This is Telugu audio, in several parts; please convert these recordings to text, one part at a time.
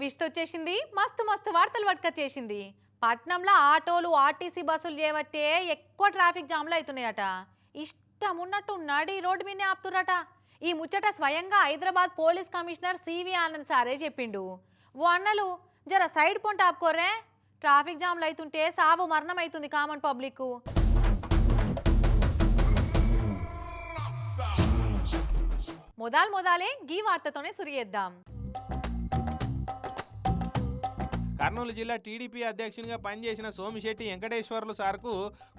విష్త వచ్చేసింది. మస్తు మస్తు వార్తలు పట్టుకొచ్చేసింది. పట్నంలో ఆటోలు ఆర్టీసీ బస్సులు చేయబట్టే ఎక్కువ ట్రాఫిక్ జామ్లు అవుతున్నాయట. ఇష్టం ఉన్నట్టు నడి రోడ్డు మీదనే ఆపుతురట ఈ ముచ్చట స్వయంగా Hyderabad police commissioner CV Anand సారే చెప్పిండు. ఓ అన్నలు జర సైడ్ పొంట ఆపుకోరే ట్రాఫిక్ జామ్లు అవుతుంటే సావు మరణం అవుతుంది కామన్ పబ్లిక్ మొదాల్ మొదాలే గీ వార్తతోనే సురియేద్దాం కర్నూలు జిల్లా టీడీపీ అధ్యక్షునిగా పనిచేసిన సోమిశెట్టి వెంకటేశ్వర్లు సార్కు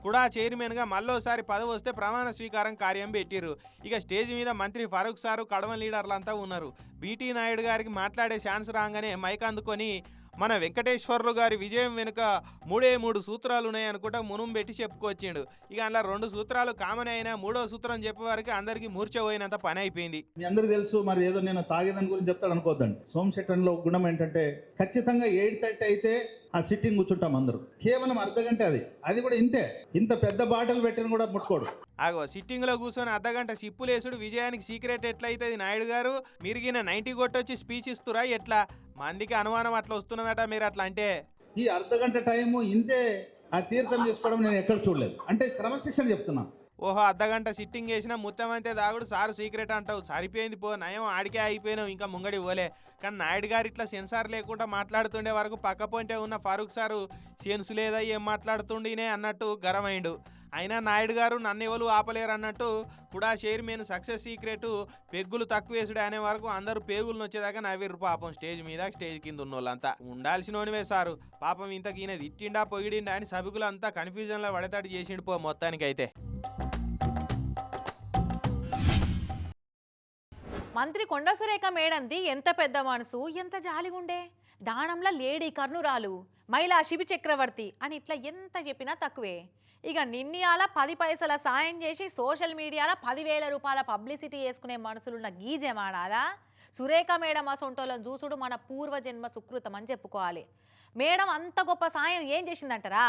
కూడా చైర్మన్గా మళ్ళోసారి పదవి వస్తే ప్రమాణ స్వీకారం కార్యం పెట్టిర్రు. ఇక స్టేజ్ మీద మంత్రి ఫరూక్ సారు కడవ లీడర్లంతా ఉన్నారు. బీటీ నాయుడు గారికి మాట్లాడే ఛాన్స్ రాగానే మైక్ అందుకొని మన వెంకటేశ్వర్లు గారి విజయం వెనుక మూడే మూడు సూత్రాలు ఉన్నాయి అనుకుంటా మునుం పెట్టి చెప్పుకొచ్చిండు. ఇక అందులో రెండు సూత్రాలు కామన్ అయినా మూడో సూత్రం చెప్పే వరకు అందరికీ మూర్చపోయినంత పని అయిపోయింది. మీ అందరికి తెలుసు మరి ఏదో నేను తాగేదాని గురించి చెప్తాడు అనుకోద్దండి. సోమశెట్టంలో గుణం ఏంటంటే ఖచ్చితంగా ఎయిట్ థర్టీ అయితే ఆ సిట్టింగ్ కూర్చుంటాం అందరూ. కేవలం అర్ధ గంట అది. అది కూడా ఇంతే. ఇంత పెద్ద బాటలు పెట్టిన కూడా ముట్టుకోడు. ఆగో సిట్టింగ్లో కూర్చొని అర్ధగంట సిప్పులేసుడు విజయానికి సీక్రెట్ ఎట్లయితుంది నాయుడు గారు? మీరిగిన నైంటీ కొట్టొచ్చి స్పీచ్ ఇస్తురా ఎట్లా? మందికి అనుమానం అట్లా వస్తున్నదట మీరు అట్లా అంటే. ఈ అర్ధ గంట టైము ఇంతే ఆ తీర్థం చేసుకోవడం నేను ఎక్కడ చూడలేదు. అంటే క్రమశిక్షణ చెప్తున్నాను ఓహో అర్ధగంట సిట్టింగ్ చేసినా మొత్తం అంతే దాగుడు సారు సీక్రెట్ అంటావు. సరిపోయింది పో నయం ఆడికే అయిపోయినావు ఇంకా ముంగడి పోలే. కానీ నాయుడు గారు ఇట్లా సెన్సార్ లేకుండా మాట్లాడుతుండే వరకు పక్క పొంటే ఉన్న ఫారూక్ సారు సెన్స్ లేదా? ఏం మాట్లాడుతుండీనే అన్నట్టు గరమైండు. అయినా నాయుడు గారు నన్ను ఎవరు ఆపలేరు అన్నట్టు కూడా చైర్మన్ సక్సెస్ సీక్రెట్ పెగ్గులు తక్కువేసుడు అనే వరకు అందరూ పేగులు వచ్చేదాకా నవ్విర్రు పాపం స్టేజ్ మీద స్టేజ్ కింద ఉన్న వాళ్ళంతా ఉండాల్సినోనివే సారు. పాపం ఇంత ఈయన తిట్టిండా పొగిడిండా అని సభికులు అంతా కన్ఫ్యూజన్లో పడతాడు చేసిండు పో మొత్తానికైతే. మంత్రి కొండ సురేఖ మేడంది ఎంత పెద్ద మనసు ఎంత జాలిగుండే. దానంలో లేడీ కర్ణురాలు మహిళా శిబి చక్రవర్తి అని ఇట్లా ఎంత చెప్పినా తక్కువే. ఇక నిన్నయాల పది పైసల సాయం చేసి సోషల్ మీడియాలో పదివేల రూపాయల పబ్లిసిటీ చేసుకునే మనసులున్న గీజమాడాలా సురేఖ మేడం అసొంటోళ్ళని చూసుడు మన పూర్వజన్మ సుకృతం అని చెప్పుకోవాలి. మేడం అంత గొప్ప సాయం ఏం చేసిందంటారా?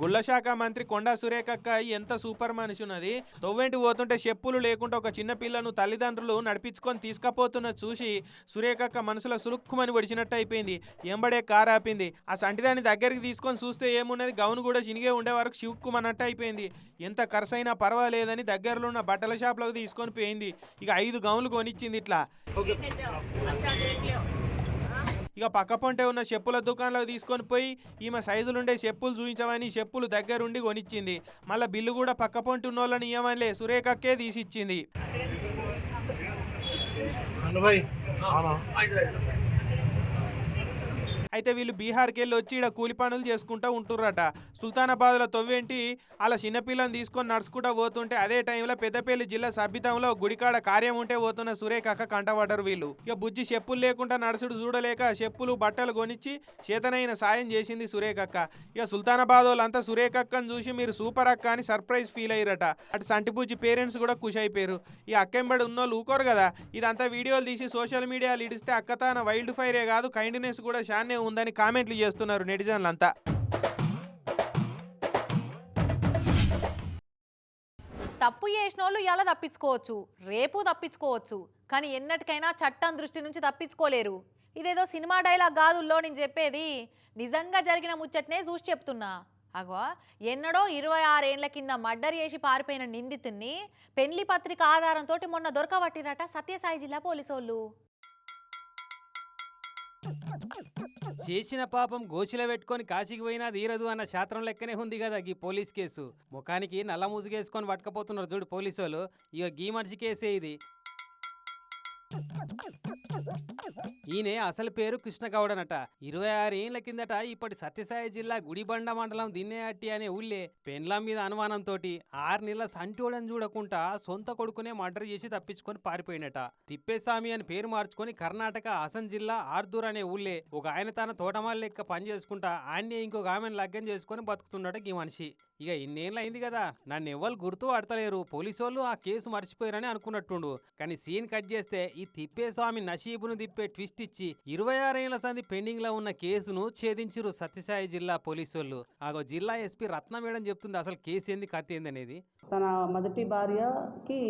గుళ్ళ శాఖ మంత్రి కొండా సురేఖక్క ఎంత సూపర్ మనిషి ఉన్నది తొవ్వెంటి పోతుంటే చెప్పులు లేకుండా ఒక చిన్న పిల్లను తల్లిదండ్రులు నడిపించుకొని తీసుకపోతున్న చూసి సురేఖక్క మనసులో సులుక్కుమని వడిచినట్టు అయిపోయింది. ఎంబడే కారు ఆపింది ఆ సంటిదాన్ని దగ్గరికి తీసుకొని చూస్తే ఏమున్నది? గౌను కూడా చినిగే ఉండే వరకు చివుక్కుమన్నట్టు అయిపోయింది. ఎంత ఖర్చైనా పర్వాలేదని దగ్గరలో ఉన్న బట్టల షాప్లోకి తీసుకొని పోయింది. ఇక ఐదు గౌన్లు కొనిచ్చింది ఇట్లా. ఇక పక్క పొంటే ఉన్న చెప్పుల దుకాణంలోకి తీసుకొని పోయి ఈమె సైజులుండే చెప్పులు చూపించమని చెప్పులు దగ్గరుండి కొనిచ్చింది. మళ్ళీ బిల్లు కూడా పక్క పొంటి ఉన్న వాళ్ళని ఇవ్వమనిలే సురేఖక్కే తీసిచ్చింది అయితే వీళ్ళు బీహార్కి వెళ్ళి వచ్చి ఇక్కడ కూలి పనులు చేసుకుంటూ ఉంటుర్రట. సుల్తానాబాద్లో తొవ్వేంటి? అలా చిన్నపిల్లని తీసుకొని నడుచుకుంటూ పోతుంటే అదే టైంలో పెద్దపల్లి జిల్లా సభ్యతంలో గుడికాడ కార్యం ఉంటే పోతున్న సురేఖక్క కంటపడ్డరు వీళ్ళు. ఇక బుజ్జి చెప్పులు లేకుండా నడుచుడు చూడలేక చెప్పులు బట్టలు కొనిచ్చి చేతనైన సాయం చేసింది సురేఖక్క ఇక సుల్తానాబాద్ వాళ్ళంతా సురేఖక్కని చూసి మీరు సూపర్ అక్క అని సర్ప్రైజ్ ఫీల్ అయ్యారట. అటు సంటి బుజ్జి పేరెంట్స్ కూడా ఖుషి అయిపోయారు. ఈ అక్కెంబడి ఉన్నోళ్ళు ఊకోరు కదా. ఇదంతా వీడియోలు తీసి సోషల్ మీడియాలో ఇడిస్తే అక్క తన వైల్డ్ ఫైరే కాదు కైండ్నెస్ కూడా షాన్నే ఉందని కామెంట్లు చేస్తున్నారు నెటిజన్లంతా. తప్పు చేసిన వాళ్ళు ఇలా తప్పించుకోవచ్చు రేపు తప్పించుకోవచ్చు కానీ ఎన్నటికైనా చట్టం దృష్టి నుంచి తప్పించుకోలేరు. ఇదేదో సినిమా డైలాగ్ కాదుల్లో నేను చెప్పేది. నిజంగా జరిగిన ముచ్చట్నే చూసి చెప్తున్నా. అగో ఎన్నడో ఇరవై ఆరేండ్ల కింద మర్డర్ చేసి పారిపోయిన నిందితున్ని పెళ్ళి పత్రిక ఆధారంతో మొన్న దొరకబట్టిరట సత్యసాయి జిల్లా పోలీసోళ్ళు. చేసిన పాపం గోచిలో పెట్టుకొని కాశీకి పోయినా తీరదు అన్న శాస్త్రం లెక్కనే ఉంది కదా గీ పోలీస్ కేసు. ముఖానికి నల్ల ముసుగేసుకొని పట్టుకపోతున్నారు చూడు పోలీసు వాళ్ళు ఇక గీ మనిషి కేసే ఇది. ఈయన అసలు పేరు కృష్ణగౌడనట. ఇరవై ఆరు ఏళ్ళ కిందట ఇప్పటి సత్యసాయి జిల్లా గుడిబండ మండలం దిన్నేహట్టి అనే ఊళ్ళే పెండ్లం మీద అనుమానంతో ఆరు నెలల సంటోడని చూడకుండా సొంత కొడుకునే మర్డర్ చేసి తప్పించుకొని పారిపోయినట. తిప్పేస్వామి అని పేరు మార్చుకొని కర్ణాటక అసన్ జిల్లా ఆర్దూర్ అనే ఊళ్ళే ఒక ఆయన తన తోటమాల లెక్క పని చేసుకుంటా ఆయన్ని ఇంకొక ఆమెను లగ్గం చేసుకొని బతుకుతున్నాడు ఈ మనిషి. ఇక ఇన్నేళ్ళు అయింది కదా నన్ను ఎవ్వరు గుర్తు పడతలేరు. పోలీసు వాళ్ళు ఆ కేసు మర్చిపోయారని అనుకున్నట్టుండు. కానీ సీన్ కట్ చేస్తే ఈ తిప్పేస్వామి నషీబును తిప్పే ట్విస్ట్ ఇచ్చి ఇరవై ఆరేళ్ళ సంది పెండింగ్లో ఉన్న కేసును ఛేదించిరు సత్యసాయి జిల్లా పోలీసు వాళ్ళు ఆగో జిల్లా ఎస్పీ రత్న మేడం చెప్తుంది అసలు కేసు ఏంది కత్తి ఏంది అనేది తన మొదటి భార్యకి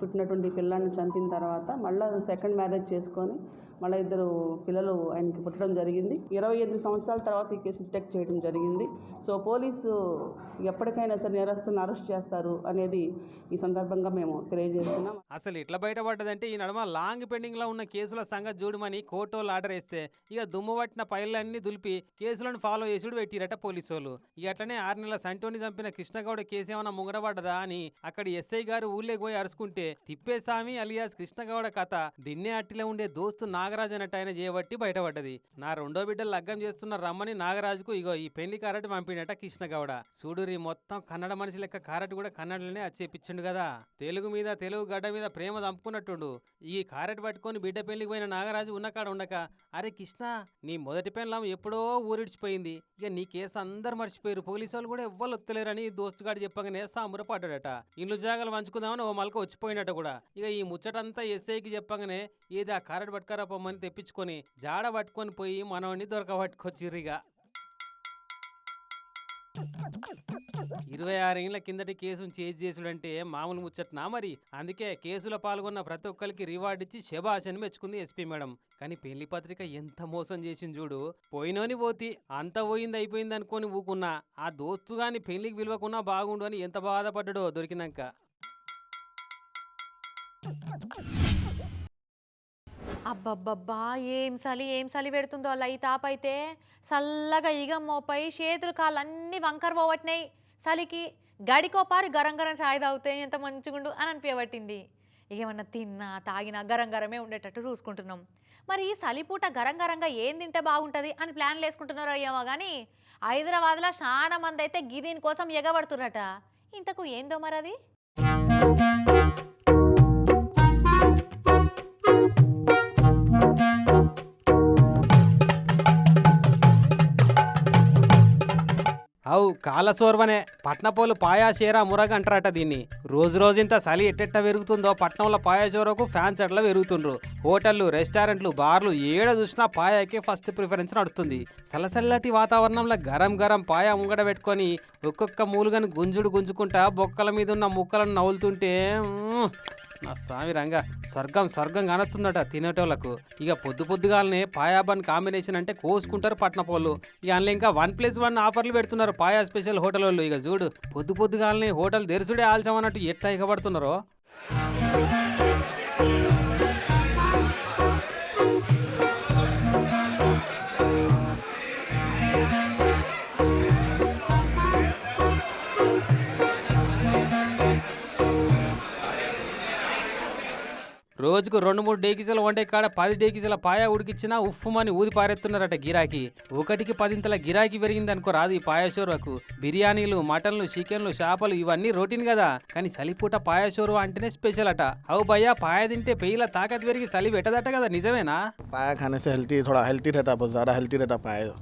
పుట్టినటువంటి పిల్లాన్ని చంపిన తర్వాత మళ్ళీ సెకండ్ మ్యారేజ్ చేసుకొని మళ్ళీ ఇద్దరు పిల్లలు ఆయనకి పుట్టడం జరిగింది. ఇరవై ఎనిమిది సంవత్సరాల తర్వాత ఈ కేసు డిటెక్ట్ చేయడం జరిగింది. సో పోలీసు ఎప్పటికైనా సరే నేరస్తులను అరెస్ట్ చేస్తారు అనేది ఈ సందర్భంగా మేము తెలియజేస్తున్నాం. అసలు ఇట్లా బయటపడ్డదంటే ఈ నడుమ లాంగ్ పెండింగ్లో ఉన్న కేసుల సంగతి చూడమని కోర్టు ఆర్డర్ వేస్తే ఇక దుమ్ము పట్టిన పైలన్నీ దులిపి కేసులను ఫాలో చేసుడు పెట్టిరట పోలీసు వాళ్ళు ఇక అట్లనే ఆరు నెలల సంటోని చంపిన కృష్ణగౌడ కేసు ఏమైనా ముంగడబడ్డదా అని అక్కడ ఎస్ఐ గారు ఊళ్ళే పోయి అరుచుకుంటే తిప్పేస్వామి అలియాస్ కృష్ణగౌడ కథ దిన్నే అట్టిలో ఉండే దోస్తు నాగరాజు అన్నట్టు ఆయన చేయబట్టి బయటపడ్డది. నా రెండో బిడ్డలు లగ్గం చేస్తున్న రమ్మని నాగరాజుకు ఇగో ఈ పెళ్ళి కారట పంపినట కృష్ణగౌడ. చూడురి మొత్తం కన్నడ మనిషి లెక్క కారెట్ కూడా కన్నడలోనే వచ్చేపించిండు కదా. తెలుగు మీద తెలుగు గడ్డ మీద ప్రేమ చంపుకున్నట్టుండు. ఈ కారెట్ పట్టుకొని బిడ్డ పెళ్ళికి పోయిన నాగరాజు ఉన్నకాడ ఉండక. అరే కృష్ణ నీ మొదటి పెళ్ళం ఎప్పుడో ఊరిడిచిపోయింది. ఇక నీ కేసు అందరు మర్చిపోయారు పోలీసు వాళ్ళు కూడా ఎవ్వరు వత్తలేరని దోస్తుగాడు చెప్పగానే సామురపడ్డాడట ఇల్లు జాగాలు పంచుకుందామని ఓ మలక వచ్చిపోయినట్టు కూడా. ఇక ఈ ముచ్చటంతా ఎస్ఐకి చెప్పగానే ఏది ఆ కారెట్ పట్టుకరా పొమ్మని తెప్పించుకొని జాడ పట్టుకొని పోయి మనవని దొరకబట్టుకొచ్చిర్రిగా ఇరవై ఆరేళ్ళ కిందటి కేసును చేజ్ చేసుడంటే మామూలు ముచ్చట్నా మరి? అందుకే కేసులో పాల్గొన్న ప్రతి ఒక్కరికి రివార్డ్ ఇచ్చి శభాష్ అని మెచ్చుకుంది ఎస్పీ మేడం. కానీ పెళ్ళి పత్రిక ఎంత మోసం చేసింది చూడు. పోయినోని పోతి అంత పోయింది అయిపోయింది అనుకొని ఊకున్నా. ఆ దోస్తు గాని పెళ్ళికి విలువకున్నా బాగుండు అని ఎంత బాధపడ్డాడో దొరికినాక. అబ్బబ్బబ్బా ఏం చలి ఏం చలి పెడుతుందో అలా ఈ తాపైతే చల్లగా ఇగ మోపై చేతులు కాళ్ళు అన్నీ వంకర పోవట్టినాయి చలికి గడికోపారి గరం గరం చాయ్ తాగితే ఎంత మంచిగుండు అని అనిపించబట్టింది. ఏమన్నా తిన్నా తాగినా గరం గరమే ఉండేటట్టు చూసుకుంటున్నాం. మరి ఈ చలిపూట గరం గరంగా ఏం తింటే బాగుంటుంది అని ప్లాన్లు వేసుకుంటున్నారో ఏమో కానీ హైదరాబాద్లో చాలా మంది అయితే గిదీని కోసం ఎగబడుతున్నట ఇంతకు ఏందో మరి అది అవు కాలసోర్వనే పట్నపోలు పాయాశీరా మురగ అంటారట దీన్ని. రోజు రోజు చలి ఎట్టెట్ట పెరుగుతుందో పట్నంలో పాయాషోరకు ఫ్యాన్స్ అట్లా పెరుగుతుండ్రు. హోటళ్ళు రెస్టారెంట్లు బార్లు ఏడ చూసినా పాయాకే ఫస్ట్ ప్రిఫరెన్స్ నడుస్తుంది. సలసల్లటి వాతావరణంలో గరం గరం పాయా ముంగడ పెట్టుకొని ఒక్కొక్క మూలుగని గుంజుడు గుంజుకుంటా బొక్కల మీద ఉన్న ముక్కలను నవ్వులుతుంటే ఆ స్వామి రంగా స్వర్గం స్వర్గం కానొస్తుందట తినేటోళ్ళకు ఇక పొద్దు పొద్దుగాలనే పాయాబన్ కాంబినేషన్ అంటే కోసుకుంటారు పట్నపోళ్ళు. ఇక అందులో ఇంకా వన్ ప్లస్ వన్ ఆఫర్లు పెడుతున్నారు పాయా స్పెషల్ హోటల్ వాళ్ళు ఇక చూడు పొద్దు పొద్దుగాలనే హోటల్ తెరుసుడే ఆల్చామన్నట్టు ఎట్లా ఇకబడుతున్నారో. రోజుకు రెండు మూడు డేకిజల వండే కాడ పది డేకిజల పాయ ఉడికిచ్చినా ఉఫ్ఫుమని ఊది పారేస్తున్నారట గిరాకీ ఒకటికి పదింతల గిరాకీ పెరిగింది అనుకో రాదు ఈ పాయశోర్వకు బిర్యానీలు మటన్లు చికెన్లు చేపలు ఇవన్నీ రొటీన్ కదా కానీ చలిపూట పాయశోర్వ అంటేనే స్పెషల్ అట అవు భయ్యా పాయ తింటే పెయిల తాకత్ పెరిగి చలి పెట్టదట కదా నిజమేనా पाया खाने से हेल्थी थोड़ा हेल्थी रहता है बहुत ज़्यादा हेल्थी रहता है पाया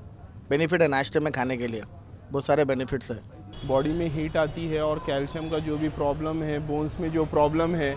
बेनिफिट है नाश्ते में खाने के लिए बहुत सारे बेनिफिट्स है बॉडी में हीट आती है और कैल्शियम का जो भी प्रॉब्लम है बोन्स में जो प्रॉब्लम है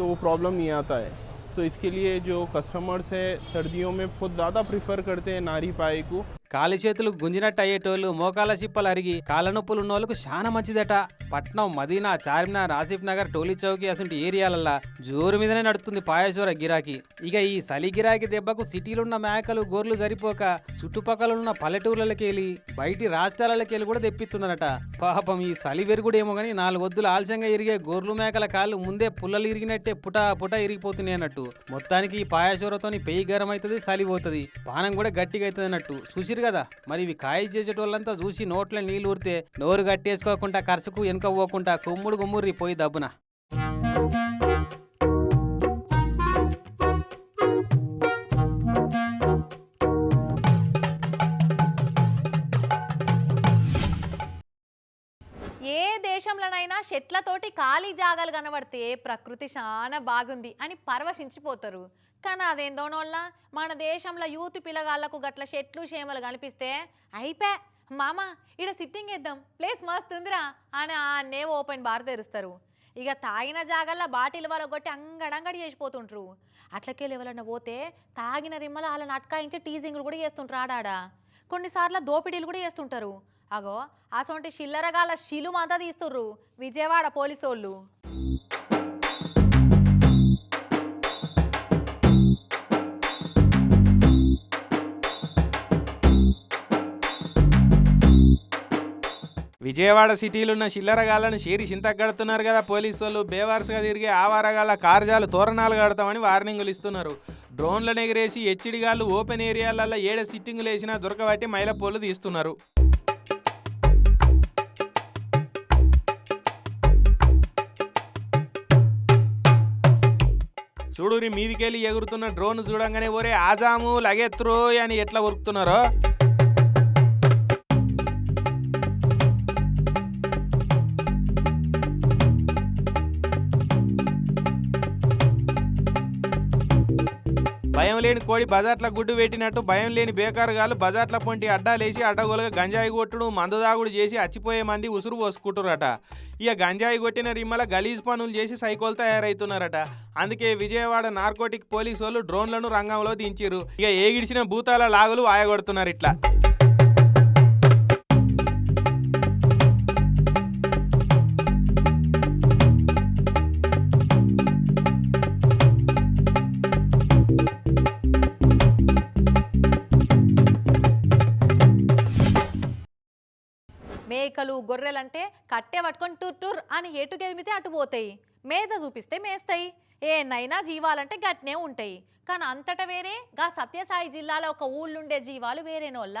तो वो प्रॉब्लम नहीं आता है। तो इसके लिए जो कस्टमर्स है, सर्दियों में बहुत ज़्यादा प्रिफर करते हैं नारी पाई को। కాలి చేతులు గుంజినట్టు అయ్యేటోళ్ళు మోకాల చిప్పలు అరిగి కాళ్ళ నొప్పులు ఉన్న వాళ్ళకు చాలా మంచిదట. పట్నం మదీనా చార్మినార్ ఆసిఫ్ నగర్ టోలీ చౌకి అసంటి ఏరియాలల్లా జోరు మీదనే నడుస్తుంది పాయసూర గిరాకీ. ఇక ఈ సలి గిరాకీ దెబ్బకు సిటీలున్న మేకలు గోర్లు సరిపోక చుట్టుపక్కల ఉన్న పల్లెటూర్లకి వెళ్ళి బయటి రాష్ట్రాలకి వెళ్ళి కూడా తెప్పిస్తున్నారట పాపం ఈ సలి వెరుగుడేమో కానీ నాలుగు వద్దులు ఆలస్యంగా ఇరిగే గోర్లు మేకల కాళ్ళు ముందే పుల్లలు ఇరిగినట్టే పుటా పుట ఇరిగిపోతున్నాయి అన్నట్టు. మొత్తానికి ఈ పాయసూరతోని పెయ్యి గరం అవుతుంది సలి పోతుంది. పానం కూడా గట్టిగా అవుతుంది అన్నట్టు చూసిరు కదా. మరి ఇవి కాయ చేసేటోళ్ళంతా చూసి నోట్లో నీళ్ళు ఊరితే నోరు కట్టేసుకోకుండా కరుసుకు వెనుక పోకుండా కుమ్ముడు గుమ్ముర్రి పోయి దబ్బున. దేశంలోనైనా చెట్లతోటి ఖాళీ జాగాలు కనబడితే ప్రకృతి చాలా బాగుంది అని పరవశించిపోతారు. కానీ అదేందోనోళ్ళ మన దేశంలో యూత్ పిల్లగాళ్ళకు గట్ల చెట్లు చేమలు కనిపిస్తే అయిపే. మామ ఈడ సిట్టింగ్ వేద్దాం ప్లేస్ మస్తు ఉందిరా అని ఆ నే ఓపెన్ బార్ తెరుస్తారు. ఇక తాగిన జాగల్లా బాటిల్ వల్ల కొట్టి అంగడంగడి చేసిపోతుంటారు అట్లకెళ్ళి ఎవరన్నా పోతే తాగిన రిమ్మల వాళ్ళని అట్కాయించి టీజింగ్లు కూడా చేస్తుంటారు ఆడాడ. కొన్నిసార్లు దోపిడీలు కూడా చేస్తుంటారు. అగో అసొంటి షిల్లరగాల శిలు మాతా తీస్తుర్రు. విజయవాడ పోలీసోళ్ళు. విజయవాడ సిటీలో ఉన్న చిల్లరగాళ్ళను షేరి చింతగడుతున్నారు కదా పోలీసులు వాళ్ళు బేవారసుగా తిరిగి ఆవారగాళ్ళ కార్జాలు తోరణాలు కడతామని వార్నింగులు ఇస్తున్నారు. డ్రోన్లను ఎగిరేసి హెచ్డిగాళ్ళు ఓపెన్ ఏరియాలలో ఏడ సిట్టింగులు వేసినా దొరకబట్టి మైల పోలు తీస్తున్నారు. చూడురి మీదికెళ్ళి ఎగురుతున్న డ్రోన్ చూడంగానే ఒరే ఆజాము లగెత్రు అని ఎట్లా ఉరుకుతున్నారో? భయం లేని కోడి బజార్ల గుడ్డు పెట్టినట్టు భయం లేని బేకారుగాలు బజార్ల పొంటి అడ్డాలేసి అడ్డగోలుగా గంజాయి కొట్టుడు మందు దాగుడు చేసి అచ్చిపోయే మంది ఉసురు పోసుకుంటురట ఇక గంజాయి కొట్టిన రిమ్మల గలీజ్ పనులు చేసి సైకోలు తయారవుతున్నారట అందుకే విజయవాడ నార్కోటిక్ పోలీసు వాళ్ళు డ్రోన్లను రంగంలో దించారు ఇక ఏగిడిచిన భూతాల లాగులు ఆయగొడుతున్నారు ఇట్లా. గొర్రెలంటే కట్టే పట్టుకొని టూర్ టూర్ అని ఎటుకెదిమితే అటు పోతాయి. మేత చూపిస్తే మేస్తాయి. ఏనైనా జీవాలంటే గట్నే ఉంటాయి. కానీ అంతటా వేరే గా సత్యసాయి జిల్లాలో ఒక ఊళ్ళుండే జీవాలు వేరేనోళ్ళ.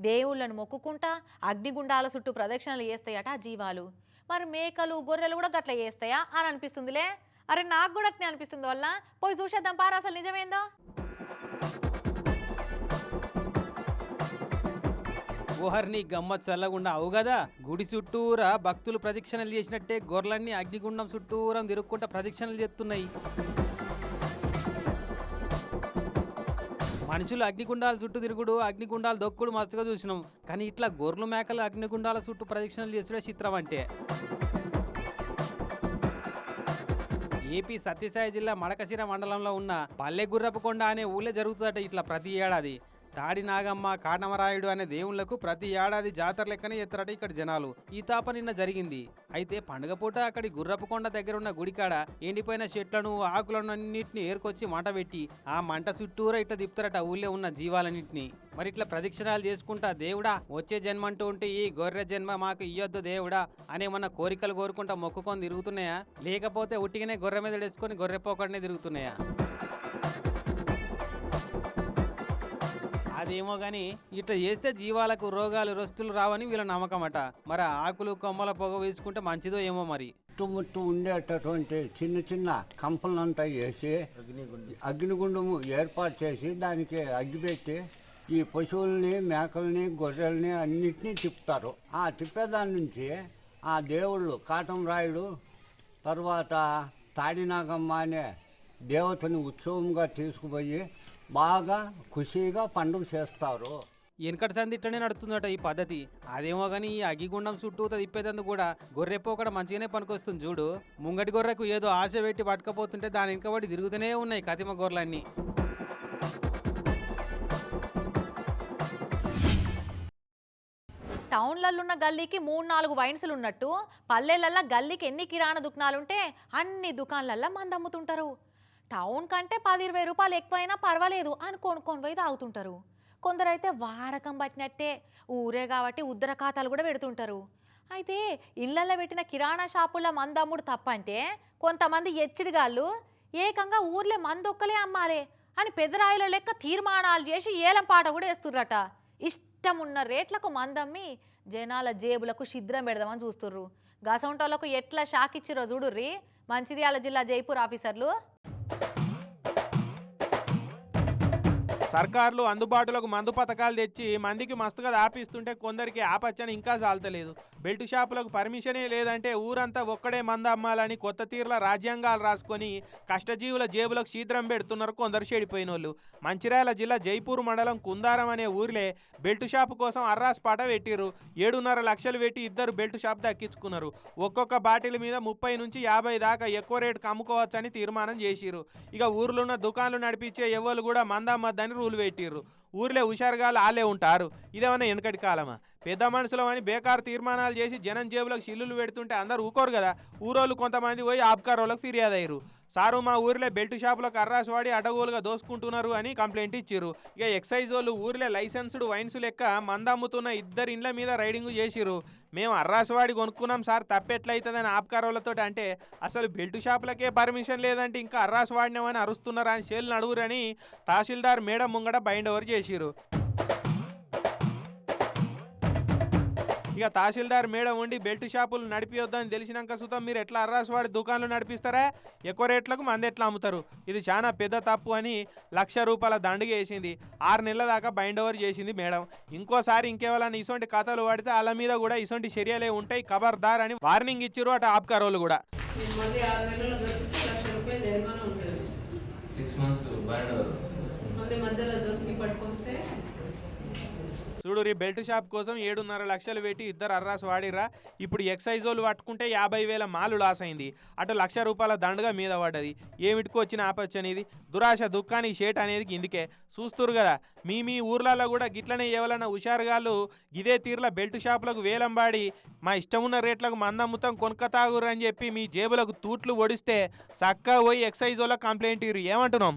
దేవుళ్ళను మొక్కుకుంటా అగ్నిగుండాల చుట్టూ ప్రదక్షిణలు చేస్తాయట ఆ జీవాలు. మరి మేకలు గొర్రెలు కూడా గట్ల చేస్తాయా అని అనిపిస్తుందిలే. అరే నాకు కూడా అట్నే అనిపిస్తుంది వల్ల. పోయి చూసేద్దాం పారా అసలు నిజమేందో? ఓహర్ని గమ్మత్ చల్లగుండా. అవు కదా గుడి చుట్టూరా భక్తులు ప్రదక్షిణలు చేసినట్టే గొర్రెలన్నీ అగ్నిగుండం చుట్టూరం తిరుక్కుంటా ప్రదక్షిణలు చేస్తున్నాయి మనుషులు అగ్నిగుండాల చుట్టూ తిరుగుడు అగ్నిగుండాలు దొక్కుడు మస్తుగా చూసినాం. కానీ ఇట్లా గొర్రెలు మేకలు అగ్నిగుండాల చుట్టూ ప్రదక్షిణలు చేసుడే చిత్రం అంటే. ఏపీ సత్యసాయి జిల్లా మడకశిర మండలంలో ఉన్న పల్లె గుర్రపకొండ అనే ఊళ్ళో జరుగుతుందట ఇట్లా ప్రతి ఏడాది. తాడి నాగమ్మ కాటమరాయుడు అనే దేవుళ్ళకు ప్రతి ఏడాది జాతర లెక్కనే ఎత్తారట ఇక్కడ జనాలు. ఈ తాప నిన్న జరిగింది. అయితే పండుగ పూట అక్కడి గుర్రపుకొండ దగ్గర ఉన్న గుడికాడ ఎండిపోయిన చెట్లను ఆకులను అన్నింటిని ఏర్కొచ్చి మంట పెట్టి ఆ మంట చుట్టూరా ఇట్లా తిప్పుతారట ఊళ్ళో ఉన్న జీవాలన్నింటినీ. మరి ఇట్లా ప్రదక్షిణాలు చేసుకుంటా దేవుడా వచ్చే జన్మ అంటూ ఉంటే ఈ గొర్రె జన్మ మాకు ఇయ్యొద్దు దేవుడా అనే మన కోరికలు కోరుకుంటా మొక్కుకొని తిరుగుతున్నాయా? లేకపోతే ఉట్టిగానే గొర్రె మీద వేసుకొని గొర్రె పోకడనే తిరుగుతున్నాయా? అదేమో గాని ఇట్లా చేస్తే జీవాలకు రోగాలు రస్తులు రావని వీళ్ళ నమ్మకమట. మరి ఆకులు కొమ్మల పొగ వేసుకుంటే మంచిదో ఏమో మరి? చుట్టుముట్టు ఉండేటటువంటి చిన్న చిన్న కంపలంతా వేసి అగ్నిగుండము ఏర్పాటు చేసి దానికి అగ్గి పెట్టి ఈ పశువుల్ని మేకల్ని గొర్రెల్ని అన్నిటినీ తిప్పుతారు. ఆ తిప్పేదాని నుంచి ఆ దేవుళ్ళు కాటం రాయుడు తర్వాత తాడినాగమ్మ అనే దేవతని ఉత్సవంగా తీసుకుపోయి బాగా ఖుషీగా పండుగ చేస్తారు. వెనకటి సంది ఇట్లనే నడుతుందట ఈ పద్ధతి. అదేమో కానీ ఈ అగ్గిగుండం చుట్టూ తిప్పేదందుకు కూడా గొర్రె పోకడ మంచిగానే పనికొస్తుంది చూడు. ముంగటి గొర్రెకు ఏదో ఆశ పెట్టి పట్టుకపోతుంటే దాని వెనకబడి తిరుగుతూనే ఉన్నాయి కతిమ గొర్రెలన్నీ. టౌన్లలో ఉన్న గల్లీకి మూడు నాలుగు వైన్స్లు ఉన్నట్టు పల్లెలల్లో గల్లీకి ఎన్ని కిరాణా దుకాణాలుంటే అన్ని దుకాణాలల్లో మంది అమ్ముతుంటారు టౌన్ కంటే పది ఇరవై రూపాయలు ఎక్కువైనా పర్వాలేదు అని కొనుక్కొని పోయి తాగుతుంటారు. కొందరైతే వాడకం పట్టినట్టే ఊరే కాబట్టి ఉద్దర ఖాతాలు కూడా పెడుతుంటారు. అయితే ఇళ్ళలో పెట్టిన కిరాణా షాపుల మందమ్ముడు తప్పంటే కొంతమంది ఎచ్చిడిగాళ్ళు ఏకంగా ఊర్లే మందొక్కలే అమ్మాలే అని పెదరాయిల లెక్క తీర్మానాలు చేసి ఏలం పాట కూడా వేస్తుర్రట. ఇష్టం ఉన్న రేట్లకు మందమ్మి జనాల జేబులకు శిద్రం పెడదామని చూస్తుర్రు. గసంటోళ్ళకు ఎట్లా షాక్ ఇచ్చిరో చూడుర్రి. మంచిర్యాల జిల్లా జైపూర్ ఆఫీసర్లు. సర్కార్లు అందుబాటులోకి మందు పథకాలు తెచ్చి మందికి మస్తుగా దాపిస్తుంటే కొందరికి ఆపచ్చని ఇంకా చాలతలేదు బెల్ట్ షాపులకు పర్మిషనే లేదంటే ఊరంతా ఒక్కడే మంద అమ్మాలని కొత్త తీరుల రాజ్యాంగాలు రాసుకొని కష్టజీవుల జేబులకు శీద్రం పెడుతున్నారు కొందరు చెడిపోయిన వాళ్ళు మంచిర్యాల జిల్లా జైపూర్ మండలం కుందారం అనే ఊర్లే బెల్ట్ షాపు కోసం అర్రాస్ పాట పెట్టిర్రు. ఏడున్నర లక్షలు పెట్టి ఇద్దరు బెల్ట్ షాప్ దక్కించుకున్నారు. ఒక్కొక్క బాటిల్ మీద ముప్పై నుంచి యాభై దాకా ఎక్కువ రేటుకి అమ్ముకోవచ్చని తీర్మానం చేసిరు ఇక ఊర్లో ఉన్న దుకాణాలు నడిపించే ఎవరు కూడా మందమ్మద్దని రూల్ పెట్టిర్రు. ఊర్లే హుషారుగా ఆలే ఉంటారు. ఇదేమన్నా వెనకటి కాలమా? పెద్ద మనుషులమని అని తీర్మానాలు చేసి జనం జేబులకు చిల్లులు పెడుతుంటే అందరు ఊకోరు కదా? ఊరోళ్ళు కొంతమంది పోయి ఆబ్కారోళ్ళకి ఫిర్యాదు అయ్యారు సారు మా ఊర్లో బెల్ట్ షాపులకు అర్రాసు వాడి అడగోలుగా దోసుకుంటున్నారు అని కంప్లైంట్ ఇచ్చిర్రు. ఇక ఎక్సైజ్ వాళ్ళు ఊర్లో లైసెన్స్డ్ వైన్స్ లెక్క మందమ్ముతున్న ఇద్దరు ఇండ్ల మీద రైడింగ్ చేసిరు మేము అర్రాసువాడి కొనుక్కున్నాం సార్ తప్పెట్లయితుందని ఆబ్కారోళ్ళతో అంటే అసలు బెల్ట్ షాపులకే పర్మిషన్ లేదంటే ఇంకా అర్రాసువాడినేమని అరుస్తున్నారా అని చేలు నడుగురని తహసీల్దార్ మేడం ముంగట బైండ్ ఓవర్ చేసిరు ఇక తహసీల్దార్ మేడం ఉండి బెల్ట్ షాపులు నడిపియొద్దని తెలిసినాక సుతం మీరు ఎట్లా అర్రాసు వాడి దుకాణాలు నడిపిస్తారా? ఎక్కువ రేట్లకు మంది ఎట్లా అమ్ముతారు? ఇది చాలా పెద్ద తప్పు అని లక్ష రూపాయల దండగ వేసింది. ఆరు నెలల దాకా బైండ్ ఓవర్ చేసింది మేడం. ఇంకోసారి ఇంకేవాళ్ళని ఇసొంటి కథలు పడితే వాళ్ళ మీద కూడా ఇసొంటి చర్యలే ఉంటాయి. ఖబర్దార్ అని వార్నింగ్ ఇచ్చిర్రు అటు ఆప్కారోళ్ళు కూడా. సిక్స్ మంత్స్ మధ్యలో పట్టుకొస్తే చూడు రీ బెల్ట్ షాప్ కోసం ఏడున్నర లక్షలు పెట్టి ఇద్దరు అర్రాస్ వాడిరా ఇప్పుడు ఎక్సైజ్ వాళ్ళు పట్టుకుంటే యాభై వేల మాలు లాస్ అయింది. అటు లక్ష రూపాయల దండగా మీద పడ్డది. ఏమిటికి వచ్చిన ఆపచ్చు అనేది. దురాశ దుఃఖానికి షేట్ అనేది ఇందుకే చూస్తురు కదా మీ మీ ఊర్లలో కూడా గిట్లనే ఎవరన్నా హుషారుగాళ్ళు ఇదే తీరుల బెల్ట్ షాపులకు వేలంబాడి మా ఇష్టం ఉన్న రేట్లకు మందమ్ముతాం కొనుక్క అని చెప్పి మీ జేబులకు తూట్లు ఒడిస్తే చక్కగా పోయి ఎక్సైజ్ వాళ్ళకి కంప్లైంట్ ఇరు ఏమంటున్నాం?